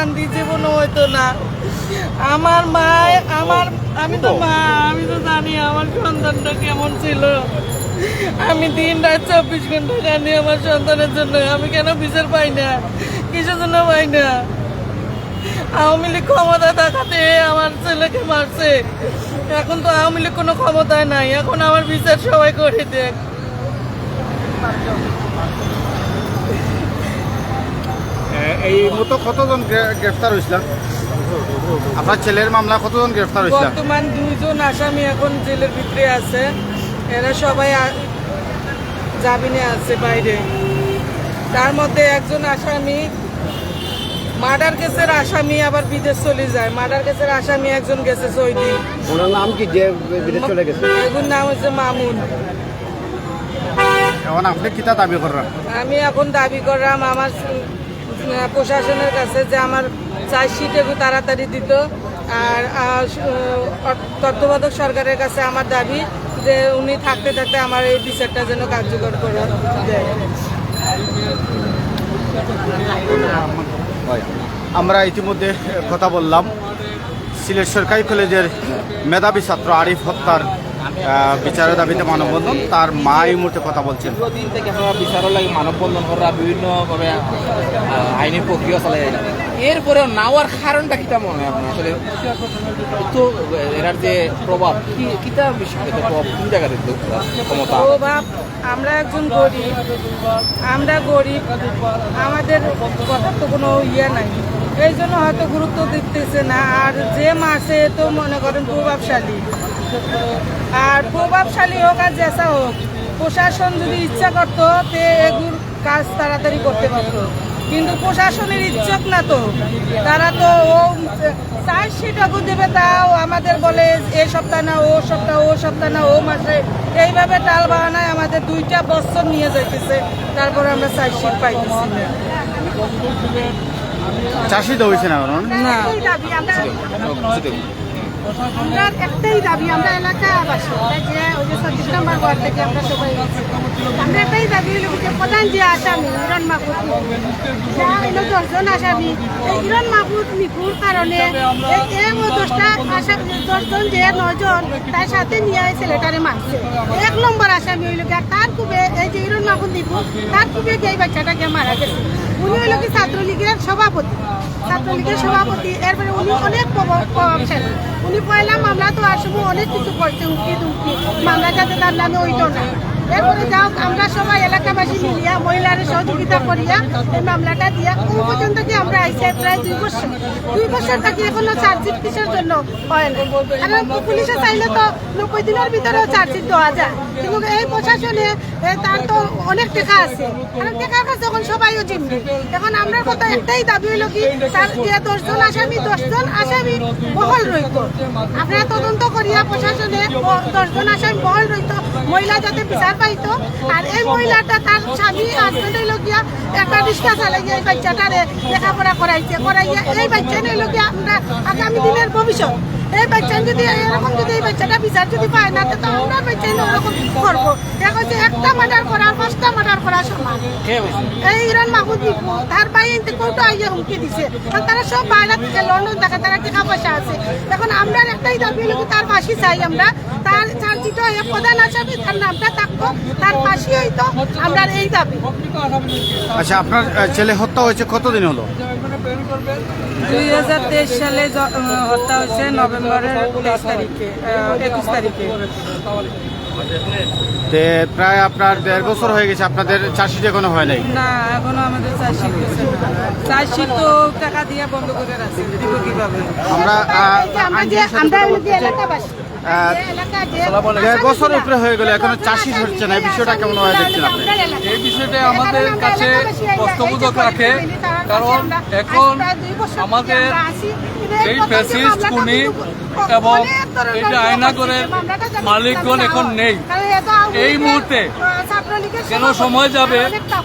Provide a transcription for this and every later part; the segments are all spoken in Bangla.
শান্তি জীবনও হইতো না। আমার মা আমার আমি তো মা আমি তো জানি আমার সন্তানটা কেমন ছিল। আমি দিন রাত চব্বিশ ঘণ্টা জানি আমার সন্তানের জন্য। আমি কেন বিচার পাই না? কিসের জন্য পাই না? আওয়ামী লীগ ক্ষমতা থাকাতে আমার ছেলেকে মারছে। এখন তো আওয়ামী লীগ কোনো ক্ষমতায় নাই। এখন আমার বিচার সবাই করে দেখ। এই মতো কতজন গ্রে- গ্রেফতার হয়েছিল আপনার ছেলের মামলা কতজন গ্রেফতার হয়েছিল বর্তমান দুইজন আসামি এখন জেলের ভিতরে আছে। এরা সবাই জামিনে আছে বাইরে। তার মধ্যে একজন আসামি মার্ডার কেসের আসামি আবার বিদেশ চলে যায়। মার্ডার কেসের আসামি একজন গেছে সৌদি। ওনার নাম কি? যে বিদেশ চলে গেছে? এগুর নাম হচ্ছে মামুন। এখন আপনি কিতা দাবি করেন আমি এখন দাবি করলাম আমার প্রশাসনের কাছে যে আমার চার্জশিট একটু তাড়াতাড়ি দিত। আর তত্ত্বাবধায়ক সরকারের কাছে আমার দাবি যে উনি থাকতে থাকতে আমার এই বিচারটা যেন কার্যকর করে দেয়। আমরা ইতিমধ্যে কথা বললাম। সিলেট সরকারি কলেজের মেধাবী ছাত্র আরিফ হত্যার বিচারের দাবিতে মানববন্ধন তার মা এই মুহূর্তে কথা বলছেন। দীর্ঘদিন থেকে বিচারও লাগে মানববন্ধন করা বিভিন্নভাবে আইনি প্রক্রিয়া চালাই এরপরেও নাওয়ার কারণটা কিটা মনে হয় আসলে তো এরার যে প্রভাব কি কিটা বিষয়? প্রভাব কোন জায়গাতে ক্ষমতা? প্রভাব আমরা একজন গরিব। আমরা গরিব আমাদের কথা তো কোনো ইয়ে নাই। এই জন্য হয়তো গুরুত্ব দিতেছে না। আর যে মাসে তো মনে করেন প্রভাবশালী। আর প্রভাবশালী হোক আর জেসা হোক প্রশাসন যদি ইচ্ছা করতো তে এগুর কাজ তাড়াতাড়ি করতে পারতো। কিন্তু প্রশাসনের ইচ্ছক না তো। তারা তো ও চার্জশিট আগুন দেবে তাও আমাদের বলে এ সপ্তাহ না ও সপ্তাহ ও সপ্তাহ না ও মাসে। এইভাবে টাল বাহানায় আমাদের দুইটা বছর নিয়ে যাইতেছে। তারপরে আমরা চার্জশিট পাইতেছি না। চাষি তো হয়েছে না আমরা একটাই দাবি, আমরা আমরা যে ওই যে নম্বর থেকে আমরা সবাই। আমরা একটাই দাবি হলো যে প্রধান যে আসামি, ইরন মাহবুব হলো দশজন আসামি, এই ইরন মাহবুব মৃত্যুর কারণে দশটা দশজন যে নজন তার সাথে নিয়ে এই ছেলেটারে মারছে। এক নম্বর আসামি হইল তার কুবে এই যে ইরন মাহবুব নিপু তার কুবে এই বাচ্চাটাকে মারা গেছে। উনি হইল কি ছাত্রলীগের সভাপতি। ছাত্রলীগের সভাপতি এরপরে উনি অনেক প্রভাব- প্রভাবশালী উনি পয়লা মামলা তো আসব অনেক কিছু করছে উমকি দুমকি মামলা যাতে তার নামে ওইতো না। এরপরে যাও, আমরা সবাই এলাকাবাসী মিলিয়া, মহিলার সহযোগিতা করিয়া এই মামলাটা দিয়া কোন পর্যন্ত কি আমরা আইসে প্রায় দুই বছর? দুই বছর থাকি এখনও চার্জশিট কিসের জন্য হয় না? কারণ পুলিশে চাইলে তো নব্বই দিনের ভিতরেও চার্জশিট দেওয়া যায়। কিন্তু এই প্রশাসনে তার তো অনেক টাকা আছে। কারণ টাকার কাছে এখন সবাইও চিনবে এখন আমরা কথা একটাই দাবি হইল কি দশজন আসামি দশজন আসামি বহল রইত। আপনারা তদন্ত করিয়া প্রশাসনে দশজন আসামি বহল রইত, মহিলা যাতে বিচার পাইতো। আর এই মহিলাটা তার স্বামী হাজবেন্ড হইল গিয়া একটা রিক্সা চালাইয়া এই বাচ্চাটারে লেখাপড়া করাইছে, করাইয়া এই বাচ্চা হইল গিয়া আমরা আগামী দিনের ভবিষ্যৎ। এই বাচ্চা যদি এরকম যদি এই বাচ্চাটা বিচার যদি পায় না তো আমরা বাচ্চা ওরকম করব। দেখা হচ্ছে একটা মার্ডার করা পাঁচটা মার্ডার করা সমান এই ইরান মাহমুদ তার ভাই এনতে কোর্টে আইয়ে হুমকি দিছে। কারণ তারা সব বাইরে থেকে লন্ডন থাকে তারা টাকা পয়সা আছে। এখন আমরা একটাই দাবি হলো তার ফাঁসি চাই আমরা। তার চার্জিত হয়ে প্রধান আসামি তার নামটা থাকতো তার ফাঁসি হইতো আমরা এই দাবি। আচ্ছা আপনার ছেলে হত্যা হয়েছে কতদিন হলো? দুই হাজার তেইশ সালে হত্যা হয়েছে নভেম্বরের তেইশ তারিখে একুশ তারিখে। প্রায় আপনার দেড় বছর হয়ে গেছে আপনাদের চাষি এখনও হয় নাই? না এখনও আমাদের না। চার্জশিট তো টাকা দিয়ে বন্ধ করে রাখছে দিব কীভাবে? আমরা দেড় বছর উপরে হয়ে গেল এখনও চাষি হচ্ছে না। এই বিষয়টা কেমন হয় দেখছেন আপনি এই বিষয়টা আমাদের কাছে রাখে। কারণ এখন আমাদের এই ফ্যাসিস্ট খুনি এবং এই যে আয়নাগরের মালিকগণ এখন নেই। এই মুহূর্তে কেন সময় যাবে?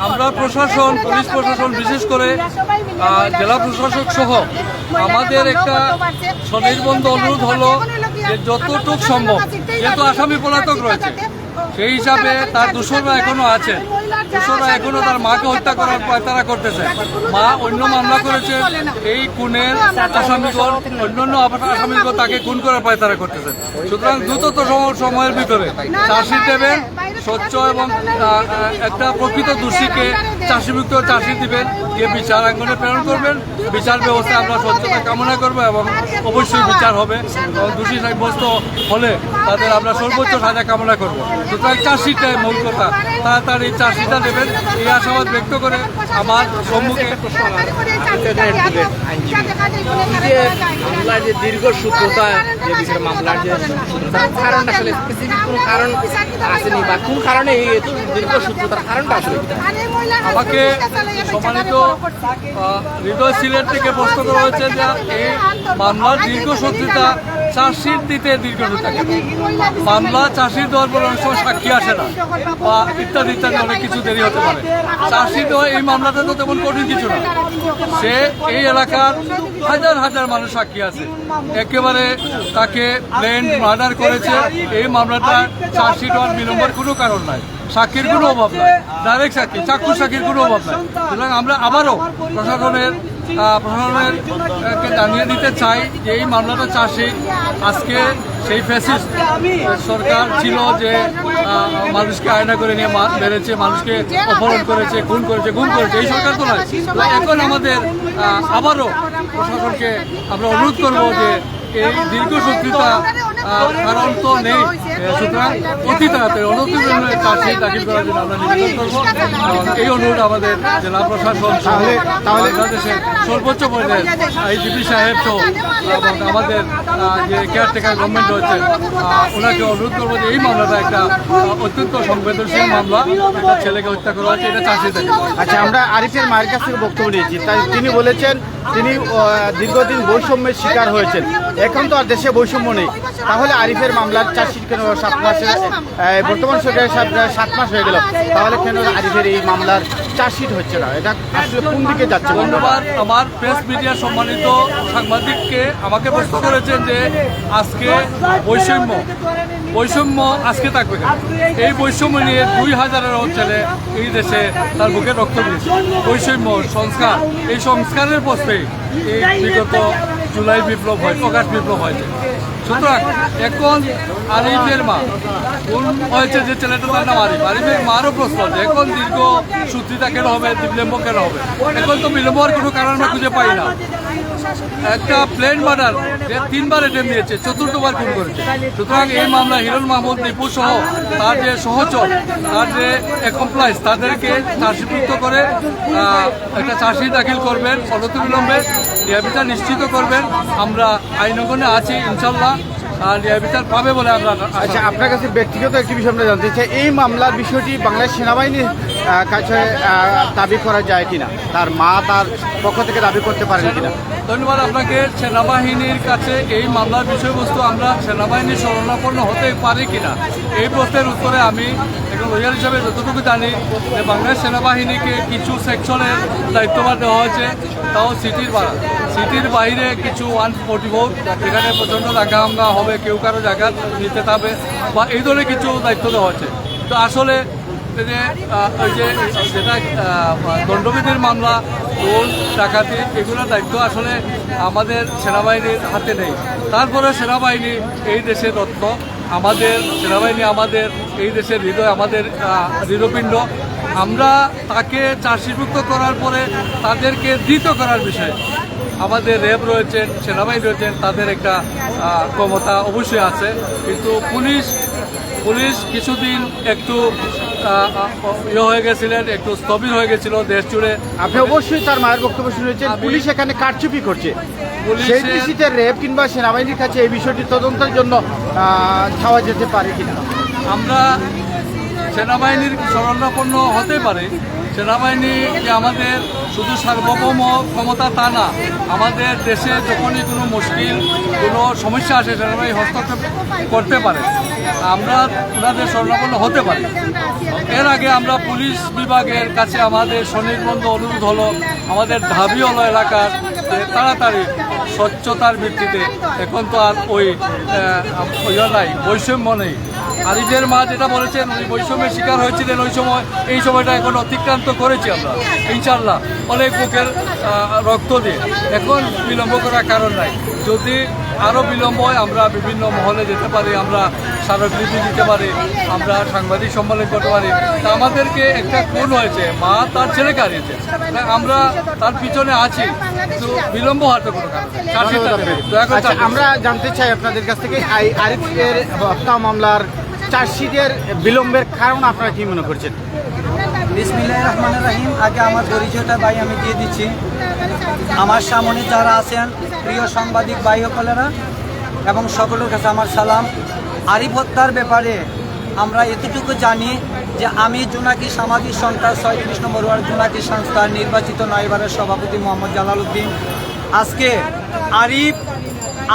আমরা প্রশাসন পুলিশ প্রশাসন বিশেষ করে জেলা প্রশাসক সহ আমাদের একটা স্বনির্বন্ধ অনুরোধ হলো যে যতটুক সম্ভব যেহেতু আসামি পলাতক রয়েছে। সেই হিসাবে তার দূষণরা এখনও আছে দূষণরা এখনও তার মাকে হত্যা করার পায়তারা করতেছে। মা অন্য মামলা করেছে এই খুনের আসামিগণ অন্যান্য আসামিগণ তাকে খুন করার পায়তারা করতেছে। সুতরাং দ্রুতত সম- সময়ের ভিতরে। চাষি দেবেন স্বচ্ছ এবং একটা প্রকৃত দোষীকে চাষিমুক্ত চাষি দিবেন গিয়ে বিচার আঙ্গনে প্রেরণ করবেন, বিচার ব্যবস্থায় আমরা স্বচ্ছতা কামনা করব এবং অবশ্যই বিচার হবে এবং দোষী সাব্যস্ত হলে তাদের আমরা সর্বোচ্চ সাজা কামনা করব। সুতরাং চাষিটাই মূল কথা। তাড়াতাড়ি চাষিটা দেবেন। এই আশাবাদ ব্যক্ত করে আমার সম্মুখে যে মামলার যে দীর্ঘ সূত্রতা, যে বিষয়ে মামলার যে কারণটা আসলে স্পেসিফিক কোনো কারণ আসেনি বা কোন কারণে এই দীর্ঘ সূত্রতার কারণটা আসলে? আমাকে সম্মানিত হৃদয় সিলেট থেকে প্রশ্ন করা হয়েছে যে এই মামলার দীর্ঘসূত্রিতা চার্জশিট দিতে দীর্ঘসূত্রিতা মামলা চাষির দেওয়ার পর অনেক সময় সাক্ষী আসে না, বা ইত্যাদি ইত্যাদি অনেক কিছু দেরি হতে পারে। চাষির দেওয়া এই মামলাটা তো তেমন কঠিন কিছু না। সে এই এলাকার হাজার হাজার মানুষ সাক্ষী আছে। একেবারে তাকে প্লেন মার্ডার করেছে। এই মামলাটা চার্জশিট হওয়ার বিলম্বের কোনো কারণ নাই। সাক্ষীর কোনো অভাব নাই। ডাইরেক্ট সাক্ষী চাক্ষু সাক্ষীর কোনো অভাব নাই। সুতরাং আমরা আবারও প্রশাসনের আহ, প্রশাসনের আহ, কে জানিয়ে দিতে চাই যে এই মামলাটা চাষি আজকে সেই ফেসিস সরকার ছিল যে মানুষকে আয়না করে নিয়ে মেরেছে মানুষকে অপহরণ করেছে খুন করেছে গুম করেছে। এই সরকার তো নয়। এখন আমাদের আবারও প্রশাসনকে আমরা অনুরোধ করব যে এই দীর্ঘ আহ, কারণ তো নেই। সুতরাং অতি তাড়াতাড়ি অনতিবিলম্বে চাষি দাখিল করার জন্য আমরা নিবেদন করব। এই অনুরোধ আমাদের জেলা প্রশাসন তাহলে- বাংলাদেশের সর্বোচ্চ পর্যায়ে আইজিপি সাহেব সহ এবং আমাদের যে কেয়ারটেকার গভর্নমেন্ট রয়েছে ওনাকে অনুরোধ করব যে এই মামলাটা একটা অত্যন্ত সংবেদনশীল মামলা। একটা ছেলেকে হত্যা করা হয়েছে এটা চাষি দাখিল আচ্ছা আমরা আরিফের মায়ের কাছ থেকে বক্তব্য নিয়েছি। তাই তিনি বলেছেন তিনি দীর্ঘদিন বৈষম্যের শিকার হয়েছেন। এখন তো আর দেশে বৈষম্য নেই। তাহলে আরিফের মামলার চার্জশিট কেন সাত মাসে বর্তমান সরকারের সাত মাস হয়ে গেল। তাহলে কেন আরিফের এই মামলার চার্জশিট হচ্ছে না? এটা আসলে কোন দিকে যাচ্ছে ধন্যবাদ। আমার প্রেস মিডিয়া সম্মানিত সাংবাদিককে আমাকে প্রশ্ন করেছেন যে আজকে বৈষম্য বৈষম্য আজকে থাকবে? এই বৈষম্য নিয়ে দুই হাজারের ছেলে এই দেশে তার বুকে রক্ত দিয়েছে। বৈষম্য সংস্কার, এই সংস্কারের প্রশ্নে এই বিগত জুলাই বিপ্লব হয়, প্রকাশ বিপ্লব হয়েছে। সুতরাং এখন আরিফের মা। কোন হয়েছে যে ছেলেটার নাম আরিফ? আরিফের মারও প্রশ্ন এখন দীর্ঘ সূত্রিতা কেন হবে বিলম্ব কেন হবে? এখন তো বিলম্ব হওয়ার কোনো কারণ খুঁজে পাই না। একটা প্লেন মার্ডার তিনবার এটেম দিয়েছে, চতুর্থবার খুন করেছে। সুতরাং এই মামলা হিরণ মাহমুদ নিপু সহ তার যে সহচর, তার যে অ্যাকমপ্লাইজ তাদেরকে চাষিভুক্ত করে একটা চাষি দাখিল করবেন, অনতিবিলম্বে। ন্যায়বিচার নিশ্চিত করবেন। আমরা আইনগণে আছি, ইনশাল্লাহ। আর ন্যায়বিচার পাবে বলে আমরা আচ্ছা আপনার কাছে ব্যক্তিগত একটি বিষয় আমরা জানতে চাই, এই মামলার বিষয়টি বাংলাদেশ সেনাবাহিনীর কাছে দাবি করা যায় কিনা? তার মা, তার পক্ষ থেকে দাবি করতে পারেন কিনা? ধন্যবাদ আপনাকে। সেনাবাহিনীর কাছে এই মামলার বিষয়বস্তু আমরা সেনাবাহিনীর শরণাপন্ন হতে পারি কিনা, এই প্রশ্নের উত্তরে আমি একজন লয়ার হিসাবে যতটুকু জানি যে বাংলাদেশ সেনাবাহিনীকে কিছু সেকশনের দায়িত্বভার দেওয়া হয়েছে, তাও সিটির সিটির বাইরে কিছু ওয়ান ফোর্টি ফোর যেখানে প্রচণ্ড দাঙ্গা হামলা হবে, কেউ কারও জায়গা নিতে পারবে বা এই ধরনের কিছু দায়িত্ব দেওয়া হয়েছে। তো আসলে যে ওই যে, যেটা দণ্ডবিধির মামলা চোর ডাকাতি এগুলোর দায়িত্ব আসলে আমাদের সেনাবাহিনীর হাতে নেই। তারপরে সেনাবাহিনী এই দেশের রত্ন আমাদের সেনাবাহিনী আমাদের, এই দেশের হৃদয় আমাদের হৃদপিণ্ড। আমরা তাকে চাষিভুক্ত করার পরে তাদেরকে ধৃত করার বিষয়ে আমাদের র্যাব রয়েছেন, সেনাবাহিনী রয়েছেন, তাদের একটা ক্ষমতা অবশ্যই আছে। কিন্তু পুলিশ পুলিশ কিছুদিন একটু ইয়ে হয়ে গেছিলেন একটু স্থবির হয়ে গেছিল দেশ জুড়ে। আপনি অবশ্যই তার মায়ের বক্তব্য শুনেছেন। পুলিশ এখানে কারচুপি করছে। সেই দৃষ্টিতে র্যাব কিংবা সেনাবাহিনীর কাছে এই বিষয়টি তদন্তের জন্য চাওয়া যেতে পারে কিনা? আমরা সেনাবাহিনীর শরণাপন্ন হতে পারে। সেনাবাহিনী যে আমাদের শুধু সার্বভৌম ক্ষমতা তা না আমাদের দেশে যখনই কোনো মুশকিল কোনো সমস্যা আসে সেনাবাহিনী হস্তক্ষেপ করতে পারে। আমরা ওনাদের শরণাপন্ন হতে পারি। এর আগে আমরা পুলিশ বিভাগের কাছে আমাদের স্বনির্বন্ধ অনুরোধ হলো, আমাদের ঢাবি হলো এলাকার তাড়াতাড়ি স্বচ্ছতার ভিত্তিতে। এখন তো আর ওই ইয়ে নাই, বৈষম্য নেই। আরিফের মা যেটা বলেছেন, উনি বৈষম্যের শিকার হয়েছিলেন ওই সময়, এই সময়টা এখন অতিক্রান্ত করেছি আমরা ইনশাল্লাহ অনেক বুকের রক্ত দিয়ে। এখন বিলম্ব করার কারণ নাই। যদি আরও বিলম্ব হয় আমরা বিভিন্ন মহলে যেতে পারি আমরা স্মারকলিপি দিতে পারি আমরা সাংবাদিক সম্মেলন করতে পারি। তা আমাদেরকে একটা খুন হয়েছে মা তার ছেলেকে হারিয়েছে আমরা তার পিছনে আছি তো বিলম্ব হওয়ার তো কোনো কারণ করে আচ্ছা আমরা জানতে চাই আপনাদের কাছ থেকে আরিফের হত্যা মামলার চার্জশিটের বিলম্বের কারণ আপনারা কি মনে করছেন? বিসমিল্লাহ রহমান রাহিম। আগে আমার পরিচয়টা ভাই আমি দিয়ে দিচ্ছি। আমার সামনে যারা আছেন, প্রিয় সাংবাদিক ভাই সকলেরা এবং সকলের কাছে আমার সালাম। আরিফ হত্যার ব্যাপারে আমরা এতটুকু জানি যে আমি জোনাকি সামাজিক সংস্থা ছয়ত্রিশ নম্বর ওয়ার্ড জোনাকি সংস্থার নির্বাচিত নয়বারের সভাপতি মোহাম্মদ জালাল উদ্দিন আজকে আরিফ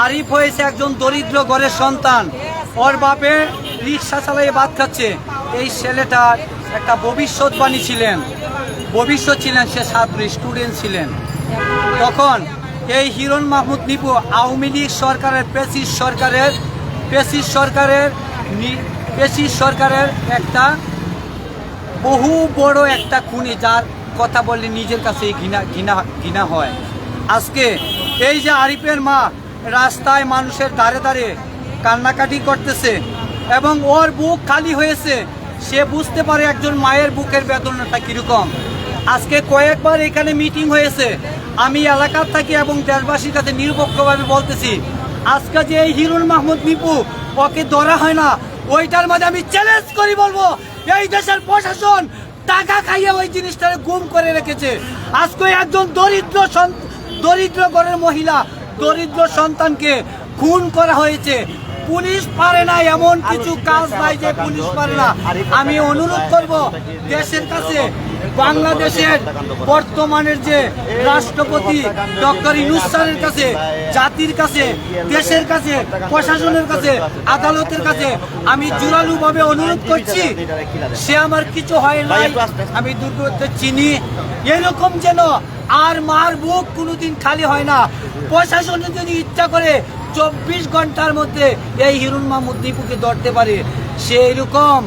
আরিফ হয়েছে একজন দরিদ্র ঘরের সন্তান। ওর বাপে রিক্সা চালিয়ে ভাত খাচ্ছে। এই ছেলেটার একটা ভবিষ্যৎবাণী ছিলেন। ভবিষ্যৎ ছিলেন সে ছাত্র স্টুডেন্ট ছিলেন। তখন এই হিরণ মাহমুদ নিপু আওয়ামী লীগ সরকারের পেসিস সরকারের পেসিস সরকারের পেসিস সরকারের একটা বহু বড় একটা খুনি যার কথা বললে নিজের কাছে ঘৃণা ঘৃণা ঘৃণা হয়। আজকে এই যে আরিফের মা রাস্তায় মানুষের দাঁড়ে দাঁড়ে কান্নাকাটি করতেছে এবং ওর বুক খালি হয়েছে সে বুঝতে পারে একজন মায়ের বুকের বেদনাটা কীরকম। আজকে কয়েকবার এখানে মিটিং হয়েছে। আমি এলাকার থাকি এবং দেশবাসীর কাছে নিরপেক্ষভাবে বলতেছি, আজকে যে এই হিরুল মাহমুদ নিপু ওকে ধরা হয় না, ওইটার মাঝে আমি চ্যালেঞ্জ করি বলব, এই দেশের প্রশাসন টাকা খাইয়ে ওই জিনিসটাকে গুম করে রেখেছে। আজকে একজন দরিদ্র দরিদ্র ঘরের মহিলা, দরিদ্র সন্তানকে খুন করা হয়েছে। পুলিশ পারে না এমন কিছু কাজ নাই যে পুলিশ পারে না। আমি অনুরোধ করব দেশের কাছে বাংলাদেশের বর্তমানের যে রাষ্ট্রপতি ডক্টর ইনুস স্যারের কাছে, জাতির কাছে, দেশের কাছে, প্রশাসনের কাছে, আদালতের কাছে আমি জোরালোভাবে অনুরোধ করছি, সে আমার কিছু হয় নাই, আমি দুর্গতে চিনি। এরকম যেন আর মার বুক কোনোদিন খালি হয় না। প্রশাসন যদি ইচ্ছা করে চব্বিশ ঘণ্টার মধ্যে এই হিরুন মাহমুদ নিপুকে ধরতে পারে সেই রকম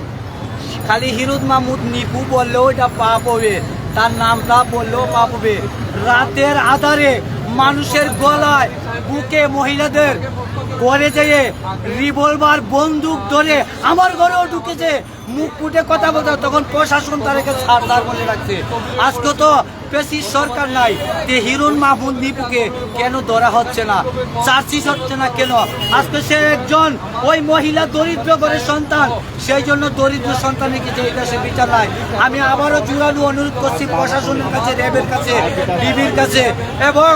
খালি হিরুদ মাহমুদ নিপু বললেও এটা পাপ হবে। তার নামটা বললেও পাপ হবে। রাতের আধারে মানুষের গলায় বুকে মহিলাদের ঘরে যেয়ে রিভলভার বন্দুক ধরে আমার ঘরেও ঢুকেছে। মুখ ফুটে কথা বলতে তখন প্রশাসন তাদেরকে ছাড় বলে রাখছে। আজকে তো বেশি সরকার নাই। যে হিরুন মাহমুদ নিপুকে কেন ধরা হচ্ছে না? চার্জিস হচ্ছে না কেন? আজকে সে একজন ওই মহিলা দরিদ্র ঘরের সন্তান। সেই জন্য দরিদ্র সন্তানের কিছু দেশে বিচার নাই। আমি আবারও জোরালো অনুরোধ করছি প্রশাসনের কাছে, র্যাবের কাছে ডিবির কাছে এবং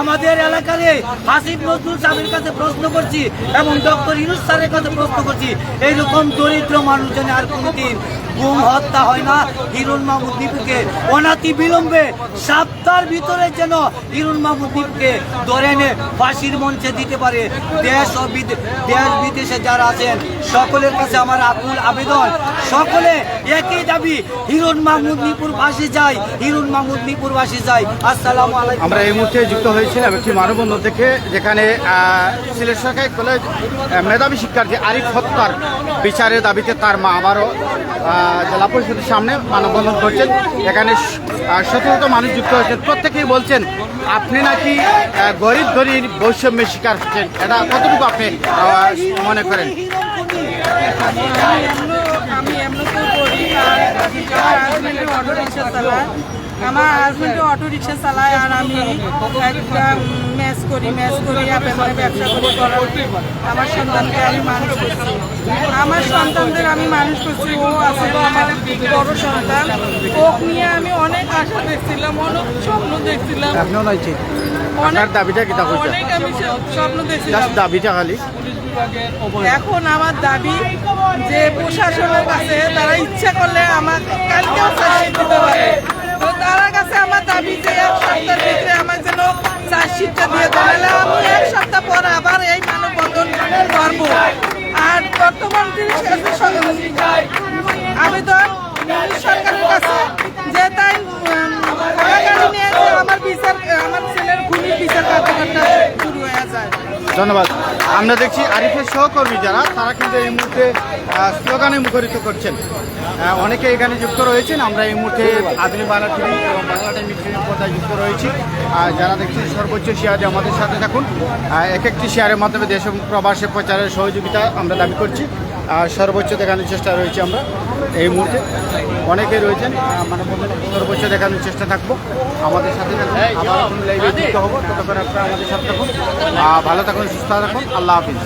আমাদের এলাকার হাসিব নজরুল সাহেবের কাছে প্রশ্ন করছি এবং ডক্টর ইনুস স্যারের কাছে প্রশ্ন করছি, এইরকম দরিদ্র মানুষজন আর কোনোদিন গুম হত্যা হয় না? হিরুন মাহমুদ দীপুকে অনাতি বিলম্বে সাত সপ্তাহের ভিতরে যেন হিরুন মাহমুদীপকে ধরে এনে ফাঁসির মঞ্চে দিতে পারে। দেশ ও দেশ বিদেশে যারা আছেন, সকলের কাছে আমার আকুল আবেদন। সকলে একই দাবি হিরুন মাহমুদ নিপুর যায় হিরুন মাহমুদ নিপুর ফাঁসি যায় আসসালামু আলাইকুম। আমরা এই মুহূর্তে যুক্ত হয়েছিলাম একটি মানববন্ধন থেকে, যেখানে সিলেট সরকারি কলেজ মেধাবী শিক্ষার্থী আরিফ হত্যার বিচারের দাবিতে তার মা আবারও জেলা পরিষদের সামনে মানববন্ধন করছেন। এখানে শত শত মানুষ যুক্ত হয়েছেন প্রত্যেকেই বলছেন আপনি নাকি গরিব ধরির বৈষম্যের শিকার হচ্ছেন এটা কতটুকু আপনি মনে করেন আমি এমন তো করি আর অটো রিক্সা চালায় আমার হাজবেন্ডে অটো রিক্সা চালায় আর আমি একটা ম্যাচ করি ম্যাচ করি মানে ব্যবসা করি করার আমার সন্তানকে আমি মানুষ করছি। আমার সন্তানদের আমি মানুষ করছি ও আছে আমার বড় সন্তান। ওকে নিয়ে আমি অনেক আশা দেখছিলাম অনেক স্বপ্ন দেখছিলাম। আপনার দাবিটা? অনেক আমি স্বপ্ন দেখছিলাম। জাস্ট দাবিটা খালি। এখন আমার দাবি যে প্রশাসনের কাছে তারা ইচ্ছা করলে আমার কালকেও দিতে পারে। তো কাছে আমার দাবি এক সপ্তাহের ভিতরে আমার যেন চার্জশিটটা দিয়ে তাহলে আমি এক সপ্তাহ পর আবার এই মানববন্ধন করব আর বর্তমান আবেদন সরকারের কাছে যে তাই আমার বিচার, আমার ছেলের ধন্যবাদ। আমরা দেখছি আরিফের সহকর্মী যারা, তারা কিন্তু এই মুহূর্তে স্লোগানে মুখরিত করছেন। অনেকে এখানে যুক্ত রয়েছেন। আমরা এই মুহূর্তে আধুনিক বাংলা টিভি এবং বাংলা টাইম পর্দায় যুক্ত রয়েছি। আর যারা দেখছেন, সর্বোচ্চ শেয়ারে আমাদের সাথে থাকুন। এক একটি শেয়ারের মাধ্যমে দেশ প্রবাসে প্রচারের সহযোগিতা আমরা দাবি করছি। আর সর্বোচ্চ দেখানোর চেষ্টা রয়েছে আমরা এই মুহূর্তে। অনেকে রয়েছেন মানে সর্বোচ্চ দেখানোর চেষ্টা থাকব। আমাদের সাথে আবার লাইভে যুক্ত হব। ততক্ষণ আপনারা আমাদের সাথে থাকুন। ভালো থাকুন সুস্থ থাকুন। আল্লাহ হাফিজ।